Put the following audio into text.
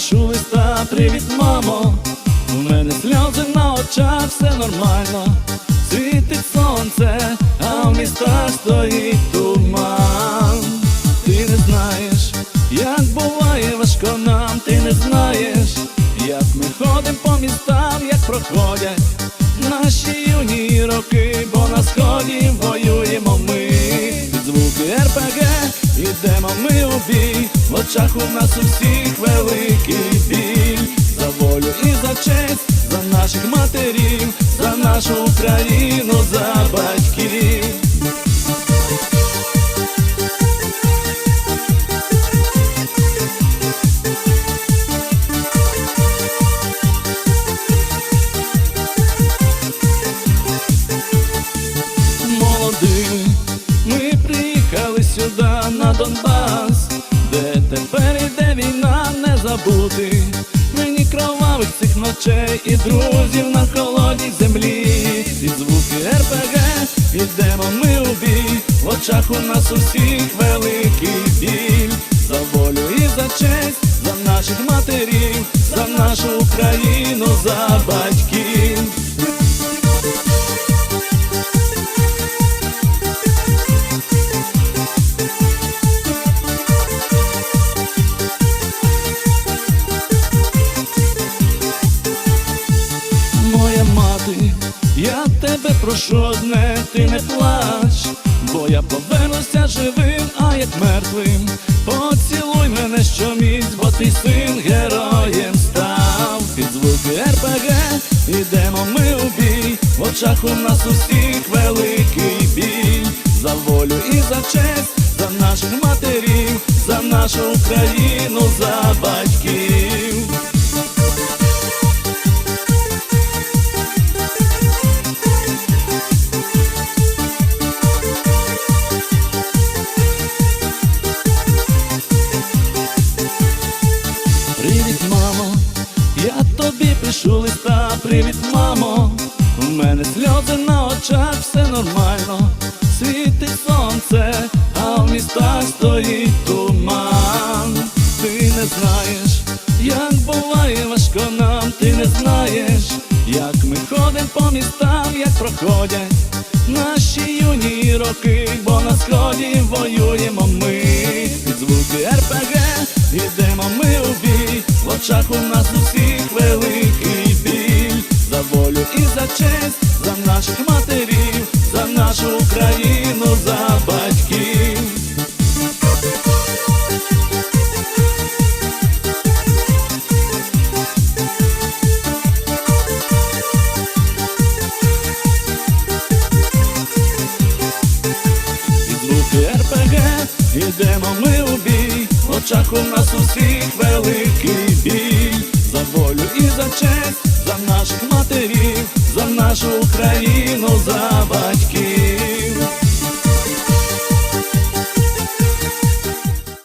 пишу листа, привіт, мамо. У мене сльози на очах, все нормально. Світить сонце, а в містах стоїть проходять наші юні роки, бо на сході воюємо ми. Під звуки РПГ ідемо ми у бій, в очах у нас у всіх великий біль. За волю і за честь, за наших матерів, за нашу Україну, молодими, ми приїхали сюди на Донбас, де тепер іде війна, не забути. Мені кровавих цих ночей і друзів на холодній землі. Під звуки РПГ ідемо ми у бій, в очах у нас усіх великий біль за волю і за честь, за наших матерів, за нашу Україну, за батьків. Мати, я тебе прошу одне, ти не плач, бо я повернуся живим, а як мертвим. Поцілуй мене щоміць, бо ти син героєм став. Під звуки РПГ ідемо ми у бій, в очах у нас усіх великий біль за волю і за честь, за наших матерів, за нашу Україну, за батьків. Пишу листа, привіт, мамо. У мене сльози на очах, все нормально. Світить сонце, а в містах стоїть туман. Ти не знаєш, як буває важко нам, ти не знаєш, як ми ходимо по містам, як проходять наші юні роки, бо на сході воюємо ми. Під звуки РПГ ідемо ми у бій, в очах у нас ідемо ми у бій, в очах у нас усіх великий біль за волю і за честь, за наших матерів, за нашу Україну, за батьків.